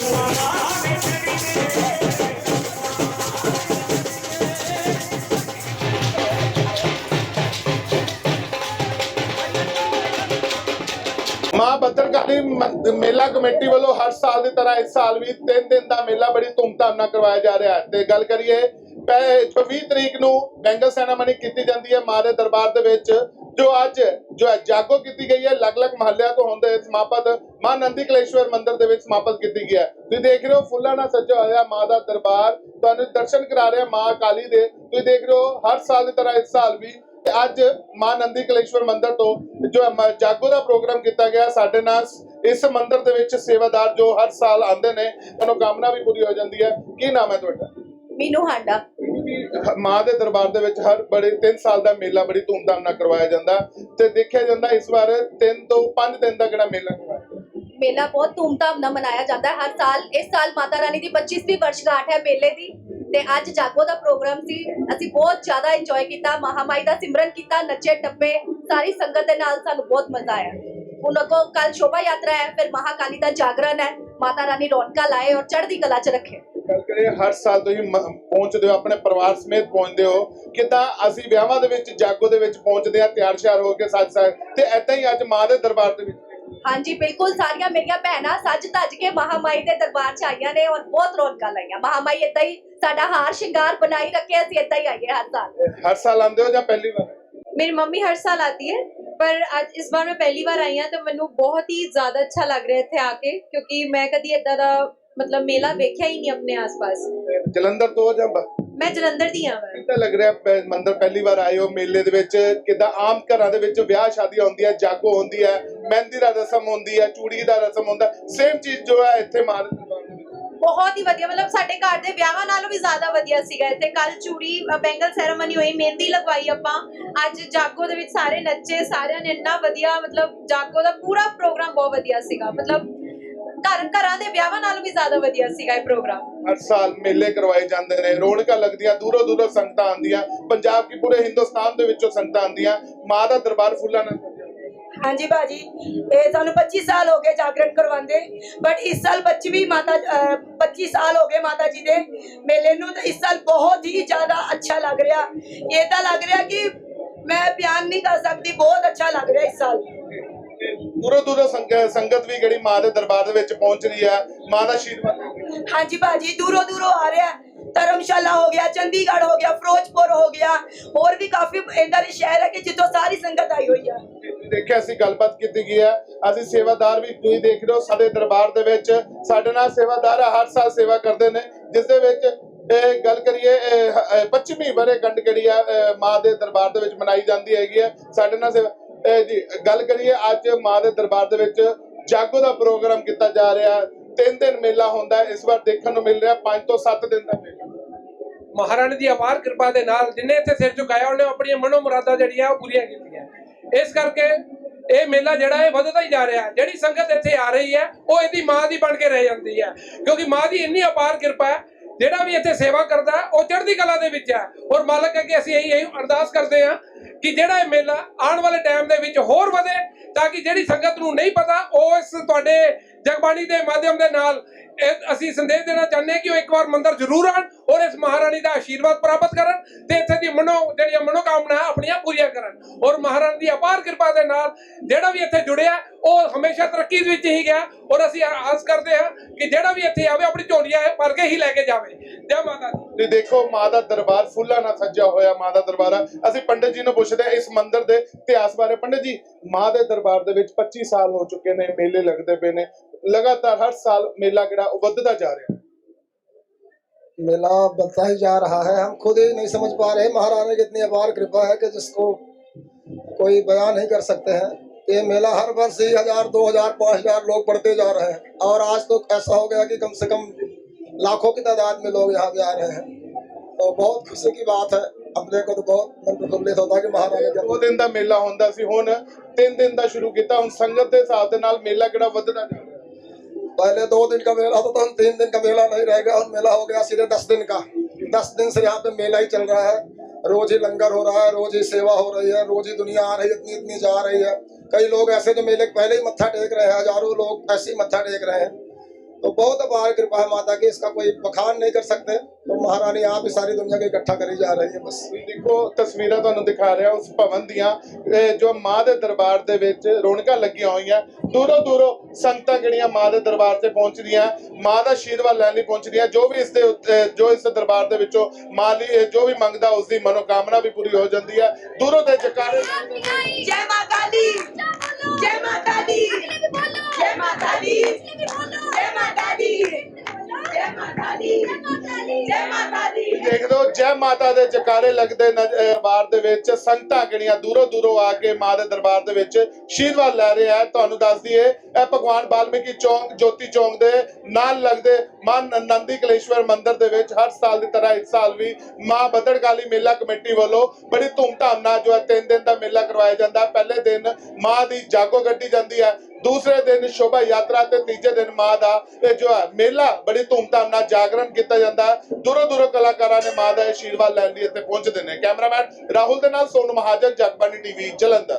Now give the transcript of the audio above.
ਮਾਂ ਮੇਲਾ ਕਮੇਟੀ ਵੱਲੋਂ ਹਰ ਸਾਲ ਦੀ ਤਰ੍ਹਾਂ ਇਸ ਸਾਲ ਵੀ 3 ਦਿਨ ਦਾ ਮੇਲਾ ਬੜੀ ਧੂਮਧਾਮ ਨਾਲ ਕਰਵਾਇਆ ਜਾ ਰਿਹਾ ਹੈ। ਤੇ ਗੱਲ ਕਰੀਏ, ਪੈ- 24 ਤਰੀਕ ਨੂੰ ਬੈਂਗਲ ਸੈਨਾਮਨੀ ਕੀਤੀ ਜਾਂਦੀ ਹੈ ਮਾਂ ਦਰਬਾਰ ਦੇ ਵਿੱਚ, ਜੋ ਅੱਜ, ਜੋ ਜਾਗੋ ਕੀਤੀ ਗਈ ਹੈ, ਅਲੱਗ-ਅਲੱਗ ਮਹੱਲਿਆਂ ਤੋਂ ਹੁੰਦੇ ਸਮਾਪਤ ਮਾਂ ਨੰਦੀ ਕਲੇਸ਼ਵਰ ਮੰਦਿਰ ਦੇ ਵਿੱਚ ਸਮਾਪਤ ਕੀਤੀ ਗਈ ਹੈ। ਤੁਸੀਂ ਦੇਖ ਰਹੇ ਹੋ, ਫੁੱਲਾਂ ਨਾਲ ਸਜਿਆ ਹੋਇਆ ਮਾਂ ਦਾ ਦਰਬਾਰ, ਤੁਹਾਨੂੰ ਦਰਸ਼ਨ ਕਰਾ ਰਿਹਾ ਮਾਂ ਕਾਲੀ ਦੇ। ਤੁਸੀਂ ਦੇਖ ਰਹੇ ਹੋ, ਹਰ ਸਾਲ ਦੀ ਤਰ੍ਹਾਂ ਇਸ ਸਾਲ ਵੀ ਅੱਜ ਮਾਂ ਨੰਦੀ ਕਲੇਸ਼ਵਰ ਮੰਦਿਰ ਤੋਂ ਜੋ ਹੈ ਜਾਗੋ ਦਾ ਪ੍ਰੋਗਰਾਮ ਕੀਤਾ ਗਿਆ, ਸਾਡੇ ਨਾਲ ਇਸ ਮੰਦਿਰ ਦੇ ਵਿੱਚ ਸੇਵਾਦਾਰ ਜੋ ਹਰ ਸਾਲ ਆਉਂਦੇ ਨੇ ਮਨੋਕਾਮਨਾ ਵੀ ਪੂਰੀ ਹੋ ਜਾਂਦੀ ਹੈ। ਕੀ ਨਾਮ ਹੈ ਤੁਹਾਡਾ? ਮੀਨੂ ਹਾਂਡਾ। ਮਾਂ ਦੇ ਦਰਬਾਰ ਦੇ ਵਿੱਚ ਹਰ ਬੜੇ 3 ਸਾਲ ਦਾ ਮੇਲਾ ਬੜੀ ਧੂਮਧਾਮ ਨਾਲ ਕਰਵਾਇਆ ਜਾਂਦਾ ਤੇ ਦੇਖਿਆ ਜਾਂਦਾ ਇਸ ਵਾਰ 3 ਤੋਂ 5 ਦਿਨ ਦਾ ਜਿਹੜਾ ਮੇਲਾ ਕਰਵਾਇਆ। ਮੇਲਾ ਬਹੁਤ ਧੂਮਧਾਮ ਨਾਲ ਮਨਾਇਆ ਜਾਂਦਾ ਹੈ। ਹਰ ਸਾਲ ਇਸ ਸਾਲ ਮਾਤਾ ਰਾਣੀ ਦੀ 25ਵੀਂ ਵਰਸ਼ਗਾਠ ਹੈ ਮੇਲੇ ਦੀ ਤੇ ਅੱਜ ਜਾਗੋ ਦਾ ਪ੍ਰੋਗਰਾਮ ਸੀ। ਅਸੀਂ ਬਹੁਤ ਜ਼ਿਆਦਾ ਇੰਜੋਏ ਕੀਤਾ ਮਹਾਮਾਈ ਦਾ ਸਿਮਰਨ ਕੀਤਾ ਨੱਚੇ ਟੱਪੇ ਸਾਰੀ ਸੰਗਤ ਦੇ ਨਾਲ ਸਾਨੂੰ ਬਹੁਤ ਮਜ਼ਾ ਆਇਆ। ਉਹਨਾਂ ਕੋ ਕੱਲ ਸ਼ੋਭਾ ਯਾਤਰਾ ਹੈ ਫਿਰ ਮਹਾਕਾਲੀ ਦਾ ਜਾਗਰਣ ਹੈ ਮਾਤਾ ਰਾਣੀ ਰੌਣਕਾਂ ਲਾਏ ਔਰ ਚੜ੍ਹਦੀ ਕਲਾ 'ਚ ਰੱਖੇ ਗੱਲ ਕਰੀਏ ਹਰ ਸਾਲ ਤੁਸੀਂ ਮ- ਪਹੁੰਚਦੇ ਹੋ ਆਪਣੇ ਪਰਿਵਾਰ ਸਮੇਤ ਪਹੁੰਚਦੇ ਹੋ ਕਿਦਾਂ ਅਸੀਂ ਵਿਆਹਾਂ ਦੇ ਵਿੱਚ ਜਾਗੋ ਦੇ ਵਿੱਚ ਪਹੁੰਚਦੇ ਆ ਤਿਆਰ ਸ਼ਿਆਰ ਹੋ ਕੇ ਸੱਜ ਸੱਜ ਤੇ ਐਦਾਂ ਹੀ ਅੱਜ ਮਾਂ ਦੇ ਦਰਬਾਰ ਦੇ ਵਿੱਚ ਹਾਂਜੀ ਬਿਲਕੁਲ ਸਾਰੀਆਂ ਮੇਰੀਆਂ ਭੈਣਾਂ ਸੱਜ ਧੱਜ ਕੇ ਮਹਾਮਾਈ ਦੇ ਦਰਬਾਰ 'ਚ ਆਈਆਂ ਨੇ ਔਰ ਬਹੁਤ ਰੌਣਕਾਂ ਲਾਈਆਂ ਮਹਾਮਾਈ ਏਦਾਂ ਹੀ ਸਾਡਾ ਹਾਰ ਸ਼ਿੰਗਾਰ ਬਣਾਈ ਰੱਖੇ ਅਸੀਂ ਏਦਾਂ ਹੀ ਆਈਏ ਹਰ ਸਾਲ ਹਰ ਸਾਲ ਆਉਂਦੇ ਹੋ ਜਾਂ ਪਹਿਲੀ ਵਾਰ मेरी मम्मी हर साल आती है ਪਰ ਅੱਜ ਇਸ ਵਾਰ ਮੈਂ ਪਹਿਲੀ ਵਾਰ ਆਈ ਹਾਂ ਤਾਂ ਮੈਨੂੰ ਬਹੁਤ ਹੀ ਜ਼ਿਆਦਾ ਅੱਛਾ ਲੱਗ ਰਿਹਾ ਇੱਥੇ ਆ ਕੇ ਕਿਉਂਕਿ ਮੈਂ ਕਦੀ ਇਦਾਂ ਦਾ ਮਤਲਬ ਮੇਲਾ ਵੇਖਿਆ ਹੀ ਨਹੀਂ ਆਪਣੇ ਆਸ-ਪਾਸ। ਜਲੰਧਰ ਤੋਂ ਜੰਬ ਮੈਂ ਜਲੰਧਰ ਦੀ ਹਾਂ। ਮੈਂ ਕਿੰਨਾ ਲੱਗ ਰਿਹਾ ਪ- ਮੰਦਰ ਪਹਿਲੀ ਵਾਰ ਆਏ ਹੋ ਮੇਲੇ ਦੇ ਵਿੱਚ? ਕਿਦਾਂ ਆਮ ਘਰਾਂ ਦੇ ਵਿੱਚ ਵਿਆਹ ਸ਼ਾਦੀਆਂ ਹੁੰਦੀਆਂ ਜਾਗੋ ਹੁੰਦੀ ਹੈ ਮਹਿੰਦੀ ਦਾ ਰਸਮ ਹੁੰਦੀ ਹੈ ਚੂੜੀ ਦਾ ਰਸਮ ਹੁੰਦਾ ਸੇਮ ਚੀਜ਼ ਜੋ ਹੈ ਇੱਥੇ ਮਾਰ ਬਹੁਤ ਹੀ ਵਧੀਆ, ਮਤਲਬ ਸਾਡੇ ਘਰ ਦੇ ਵਿਆਹਾਂ ਨਾਲੋਂ ਵੀ ਜ਼ਿਆਦਾ ਵਧੀਆ ਸੀਗਾ ਇੱਥੇ। ਕੱਲ ਚੂੜੀ ਬੈਂਗਲ ਸੈਰੇਮਨੀ ਹੋਈ, ਮਹਿੰਦੀ ਲਗਵਾਈ ਆਪਾਂ। ਅੱਜ ਜਾਗੋ ਦੇ ਵਿੱਚ ਸਾਰੇ ਨੱਚੇ, ਸਾਰਿਆਂ ਨੇ ਇੰਨਾ ਵਧੀਆ, ਮਤਲਬ ਜਾਗੋ ਦਾ ਪੂਰਾ ਪ੍ਰੋਗਰਾਮ ਬਹੁਤ ਵਧੀਆ ਸੀਗਾ। ਮਤਲਬ ਘਰ, ਘਰਾਂ ਦੇ ਵਿਆਹਾਂ ਨਾਲੋਂ ਵੀ ਜ਼ਿਆਦਾ ਵਧੀਆ ਸੀਗਾ ਇਹ ਪ੍ਰੋਗਰਾਮ। ਹਰ ਸਾਲ ਮੇਲੇ ਕਰਵਾਏ ਜਾਂਦੇ ਨੇ, ਰੌਣਕਾਂ ਲੱਗਦੀਆਂ, ਦੂਰੋਂ ਦੂਰੋਂ ਸੰਗਤਾਂ ਆਉਂਦੀਆਂ। ਪੰਜਾਬ ਕੀ ਪੂਰੇ ਹਿੰਦੁਸਤਾਨ ਦੇ ਵਿੱਚੋਂ ਸੰਗਤਾਂ ਆਉਂਦੀਆਂ। ਮਾਂ ਦਾ ਦਰਬਾਰ ਫੁੱਲਾਂ ਨਾਲ ਹਾਂਜੀ ਬਾਜੀ ਇਹ ਸਾਨੂੰ 25 ਸਾਲ ਹੋ ਗਏ ਜਾਗਰਣ ਕਰਵਾਉਂਦੇ ਬਟ ਇਸ ਸਾਲ 25ਵੀਂ ਮਾਤਾ ਅਹ, 25 ਸਾਲ ਹੋ ਗਏ ਮਾਤਾ ਜੀ ਦੇ ਮੇਲੇ ਨੂੰ ਤੇ ਇਸ ਸਾਲ ਬਹੁਤ ਹੀ ਜ਼ਿਆਦਾ ਅੱਛਾ ਲੱਗ ਰਿਹਾ। ਇਹ ਤਾਂ ਲੱਗ ਰਿਹਾ ਕਿ ਮੈਂ ਬਿਆਨ ਨਹੀਂ ਕਰ ਸਕਦੀ ਬਹੁਤ ਅੱਛਾ ਲੱਗ ਰਿਹਾ ਇਸ ਸਾਲ। ਦੂਰੋਂ ਦੂਰੋਂ ਸੰਗ- ਸੰਗਤ ਵੀ ਜਿਹੜੀ ਮਾਂ ਦੇ ਦਰਬਾਰ ਦੇ ਵਿੱਚ ਪਹੁੰਚ ਰਹੀ ਹੈ ਮਾਂ ਦਾ ਆਸ਼ੀਰਵਾਦ। ਹਾਂਜੀ ਬਾਜੀ ਦੂਰੋਂ ਦੂਰੋਂ ਆ ਰਿਹਾ ਧਰਮਸ਼ਾਲਾ ਹੋ ਗਿਆ ਚੰਡੀਗੜ੍ਹ ਹੋ ਗਿਆ ਫਿਰੋਜ਼ਪੁਰ ਹੋ ਗਿਆ ਹੋਰ ਵੀ ਕਾਫੀ ਇੰਦਾਂ ਦੇ ਸ਼ਹਿਰ ਹੈ ਕਿ ਜਿੱਥੋਂ ਸਾਰੀ ਸੰਗਤ ਆਈ ਹੋਈ ਆ। ਤੁਸੀਂ ਦੇਖਿਆ ਅਸੀਂ ਗੱਲਬਾਤ ਕੀਤੀ ਗਈ ਹੈ। ਅਸੀਂ ਸੇਵਾਦਾਰ ਵੀ ਤੁਸੀਂ ਦੇਖ ਰਹੇ ਹੋ ਸਾਡੇ ਦਰਬਾਰ ਦੇ ਵਿੱਚ। ਸਾਡੇ ਨਾਲ ਸੇਵਾਦਾਰ ਹਰ ਸਾਲ ਸੇਵਾ ਕਰਦੇ ਨੇ ਜਿਸ ਦੇ ਵਿੱਚ ਇਹ ਗੱਲ ਕਰੀਏ ਇਹ, ਅਹ, 25ਵੀਂ ਵਰੇ ਗੰਢ ਜਿਹੜੀ ਆ ਮਾਂ ਦੇ ਦਰਬਾਰ ਦੇ ਵਿੱਚ ਮਨਾਈ ਜਾਂਦੀ ਹੈਗੀ ਹੈ। ਸਾਡੇ ਨਾਲ ਸੇਵਾ ਜੀ ਗੱਲ ਕਰੀਏ ਅੱਜ ਮਾਂ ਦੇ ਦਰਬਾਰ ਦੇ ਵਿੱਚ ਜਾਗੋ ਦਾ ਪ੍ਰੋਗਰਾਮ ਕੀਤਾ ਜਾ ਰਿਹਾ ਤਿੰਨ ਦਿਨ ਮੇਲਾ ਹੁੰਦਾ ਇਸ ਵਾਰ ਦੇਖਣ ਨੂੰ ਮਿਲ ਰਿਹਾ 5 ਤੋਂ 7 ਦਿਨ ਦਾ ਮੇਲਾ। ਮਹਾਰਾਣੀ ਦੀ ਅਪਾਰ ਕਿਰਪਾ ਦੇ ਨਾਲ ਜਿੰਨੇ ਇੱਥੇ ਸਿਰ ਝੁਕਾਇਆ ਉਹਨੇ ਆਪਣੀਆਂ ਮਨੋ ਮੁਰਾਦਾਂ ਜਿਹੜੀਆਂ ਉਹ ਪੂਰੀਆਂ ਕੀਤੀਆਂ। ਇਸ ਕਰਕੇ ਇਹ ਮੇਲਾ ਜਿਹੜਾ ਇਹ ਵਧਦਾ ਹੀ ਜਾ ਰਿਹਾ ਹੈ। ਜਿਹੜੀ ਸੰਗਤ ਇੱਥੇ ਆ ਰਹੀ ਹੈ ਉਹ ਇਹਦੀ ਮਾਂ ਦੀ ਬਣ ਕੇ ਰਹਿ ਜਾਂਦੀ ਹੈ। ਕਿਉਂਕਿ ਮਾਂ ਦੀ ਇੰਨੀ ਅਪਾਰ ਕਿਰਪਾ ਹੈ ਜਿਹੜਾ ਵੀ ਇੱਥੇ ਸੇਵਾ ਕਰਦਾ ਹੈ, ਉਹ ਚੜ੍ਹਦੀ ਕਲਾ ਦੇ ਵਿੱਚ ਹੈ। ਔਰ ਮਾਲਕ ਹੈ ਕਿ ਅਸੀਂ ਇਹੀ ਇਹੀ ਅਰਦਾਸ ਕਰਦੇ ਹਾਂ ਕਿ ਜਿਹੜਾ ਇਹ ਮੇਲਾ ਆਉਣ ਵਾਲੇ ਟਾਈਮ ਦੇ ਵਿੱਚ ਹੋਰ ਵਧੇ ਤਾਂ ਕਿ ਜਿਹੜੀ ਸੰਗਤ ਨੂੰ ਨਹੀਂ ਪਤਾ ਉਹ ਇਸ ਤੁਹਾਡੇ ਜਗਬਾਣੀ ਦੇ ਮਾਧਿਅਮ ਦੇ ਨਾਲ ਇਹ ਅਸੀਂ ਸੰਦੇਸ਼ ਦੇਣਾ ਚਾਹੁੰਦੇ ਹਾਂ ਕਿ ਉਹ ਇੱਕ ਵਾਰ ਮੰਦਿਰ ਜ਼ਰੂਰ ਆਣ ਔਰ ਇਸ ਮਹਾਰਾਣੀ ਦਾ ਆਸ਼ੀਰਵਾਦ ਪ੍ਰਾਪਤ ਕਰਨ ਤੇ ਇੱਥੇ ਦੀ ਮਨੋ ਜਿਹੜੀਆਂ ਮਨੋਕਾਮਨਾ ਆਪਣੀਆਂ ਪੂਰੀਆਂ ਕਰਨ ਔਰ ਮਹਾਰਾਣੀ ਦੀ ਅਪਾਰ ਕਿਰਪਾ ਦੇ ਨਾਲ ਜਿਹੜਾ ਵੀ ਇੱਥੇ ਜੁੜਿਆ, ਉਹ ਹਮੇਸ਼ਾ ਤਰੱਕੀ ਦੇ ਵਿੱਚ ਹੀ ਗਿਆ ਔਰ ਅਸੀਂ ਆਸ ਕਰਦੇ ਹਾਂ ਕਿ ਜਿਹੜਾ ਵੀ ਇੱਥੇ ਆਵੇ, ਆਪਣੀ ਝੋਲੀਆਂ ਭਰ ਕੇ ਹੀ ਲੈ ਕੇ ਜਾਵੇ। ਜੈ ਮਾਤਾ ਦੀ। ਤੁਸੀਂ ਦੇਖੋ ਮਾਂ ਦਾ ਦਰਬਾਰ ਫੁੱਲਾਂ ਨਾਲ ਸੱਜਿਆ ਹੋਇਆ ਮਾਂ ਦਾ ਦਰਬਾਰ ਆ। ਅਸੀਂ ਪੰਡਿਤ ਜੀ ਨੂੰ ਪੁੱਛਦੇ ਹਾਂ, ਇਸ ਮੰਦਿਰ ਦੇ ਇਤਿਹਾਸ ਬਾਰੇ। ਪੰਡਿਤ ਜੀ, ਮਾਂ ਦੇ ਦਰਬਾਰ ਦੇ ਵਿੱਚ 25 ਸਾਲ ਹੋ ਚੁੱਕੇ ਨੇ, ਮੇਲੇ ਲੱਗਦੇ ਪਏ ਨੇ। ਲਗਾਤਾਰ ਹਰ ਸਾਲ ਮੇਲਾ ਜਿਹੜਾ ਉਹ ਵੱਧਦਾ ਜਾ ਰਿਹਾ मेला बढ़ता ही जा रहा है हम खुद ही नहीं समझ पा रहे महारानी की इतनी अपार कृपा है कि जिसको कोई बयान नहीं कर सकते हैं ये मेला हर वर्ष ही हजार दो हजार पाँच हजार लोग बढ़ते जा रहे हैं और आज तो ऐसा हो गया कि कम से कम लाखों की तादाद में लोग यहाँ भी आ रहे हैं तो बहुत खुशी की बात है अपने को तो बहुत मन प्रफुल्लित होता है कि महारानी जब ਦੋ ਦਿਨ ਦਾ ਮੇਲਾ ਹੁੰਦਾ ਸੀ ਹੁਣ ਤਿੰਨ ਦਿਨ ਦਾ ਸ਼ੁਰੂ ਕੀਤਾ ਹੁਣ ਸੰਗਤ ਦੇ ਹਿਸਾਬ ਦੇ ਨਾਲ ਮੇਲਾ पहले दो दिन का मेला था हम तीन दिन का मेला नहीं रहेगा और मेला हो गया सीधे दस दिन का। दस दिन से यहाँ पे मेला ही चल रहा है। रोज ही लंगर हो रहा है, रोज ही सेवा हो रही है, रोज ही दुनिया आ रही है इतनी इतनी जा रही है। कई लोग ऐसे जो मेले पहले ही मत्था टेक रहे हैं, हज़ारों लोग ऐसे ही मत्था टेक रहे हैं। तो बहुत अपार कृपा है माता की इसका कोई बखान नहीं कर सकते तो महारानी आप ही सारी दुनिया को इकट्ठा करी जा रही है बस ਤੁਸੀਂ ਦੇਖੋ ਤਸਵੀਰਾਂ ਤੁਹਾਨੂੰ ਦਿਖਾ ਰਿਹਾ ਉਸ ਭਵਨ ਦੀਆਂ ਇਹ ਜੋ ਮਾਂ ਦੇ ਦਰਬਾਰ ਦੇ ਵਿੱਚ ਰੌਣਕਾਂ ਲੱਗੀਆਂ ਹੋਈਆਂ ਦੂਰੋਂ ਦੂਰੋਂ ਸੰਗਤਾਂ ਜਿਹੜੀਆਂ ਮਾਂ ਦੇ ਦਰਬਾਰ ਤੇ ਪਹੁੰਚਦੀਆਂ ਮਾਂ ਦਾ ਆਸ਼ੀਰਵਾਦ ਲੈਣ ਲਈ ਪਹੁੰਚਦੀਆਂ ਜੋ ਵੀ ਇਸ ਦੇ ਉੱਤੇ ਜੋ ਇਸ ਦਰਬਾਰ ਦੇ ਵਿੱਚੋਂ ਮਾਂ ਲਈ ਜੋ ਵੀ ਮੰਗਦਾ ਉਸ ਦੀ ਮਨੋਕਾਮਨਾ ਵੀ ਪੂਰੀ ਹੋ ਜਾਂਦੀ ਹੈ ਦੂਰੋਂ ਦੇ ਜਕਾਰੇ जय माता दी जय माता दी ਜੈ ਮਾਤਾ ਦੇ ਜਕਾਰੇ ਲੱਗਦੇ ਦਰਬਾਰ ਦੇ ਵਿੱਚ ਸੰਤਾਂ ਗਣੀਆਂ ਦੂਰੋਂ ਦੂਰੋਂ ਆ ਕੇ ਮਾਂ ਦੇ ਦਰਬਾਰ ਦੇ ਵਿੱਚ ਸ਼ੀਰਵਾਦ ਲੈ ਰਹੇ ਆ। ਤੁਹਾਨੂੰ ਦੱਸ ਦਈਏ, ਇਹ ਭਗਵਾਨ ਬਾਲਮੀਕੀ ਚੌਂਕ, ਜੋਤੀ ਚੌਂਕ ਦੇ ਨਾਲ ਲੱਗਦੇ ਮਾਂ ਨੰਦੀ ਕਲੇਸ਼ਵਰ ਮੰਦਿਰ ਦੇ ਵਿੱਚ ਹਰ ਸਾਲ ਦੀ ਤਰ੍ਹਾਂ ਇਸ ਸਾਲ ਵੀ ਮਾਂ ਬਦੜਕਾਲੀ ਮੇਲਾ ਕਮੇਟੀ ਵੱਲੋਂ ਬੜੀ ਧੂਮ ਧਾਮ ਨਾਲ ਜੋ ਹੈ ਤਿੰਨ ਦਿਨ ਦਾ ਮੇਲਾ ਕਰਵਾਇਆ ਜਾਂਦਾ। ਪਹਿਲੇ ਦਿਨ ਮਾਂ ਦੀ ਜਾਗੋ ਗੱਡੀ ਜਾਂਦੀ ਹੈ। ਦੂਸਰੇ ਦਿਨ ਸ਼ੋਭਾ ਯਾਤਰਾ ਤੇ ਤੀਜੇ ਦਿਨ ਮਾਂ ਦਾ ਇਹ ਜੋ ਹੈ ਮੇਲਾ ਬੜੀ ਧੂਮਧਾਮ ਨਾਲ ਜਾਗਰਣ ਕੀਤਾ ਜਾਂਦਾ ਹੈ। ਦੂਰੋਂ ਦੂਰੋਂ ਕਲਾਕਾਰਾਂ ਨੇ ਮਾਂ ਦਾ ਆਸ਼ੀਰਵਾਦ ਲੈਣ ਲਈ ਇੱਥੇ ਪਹੁੰਚਦੇ ਨੇ। ਕੈਮਰਾਮੈਨ ਰਾਹੁਲ ਦੇ ਨਾਲ ਸੋਨੂ ਮਹਾਜਨ ਜਗਬਾਨੀ ਟੀਵੀ, ਜਲੰਧਰ।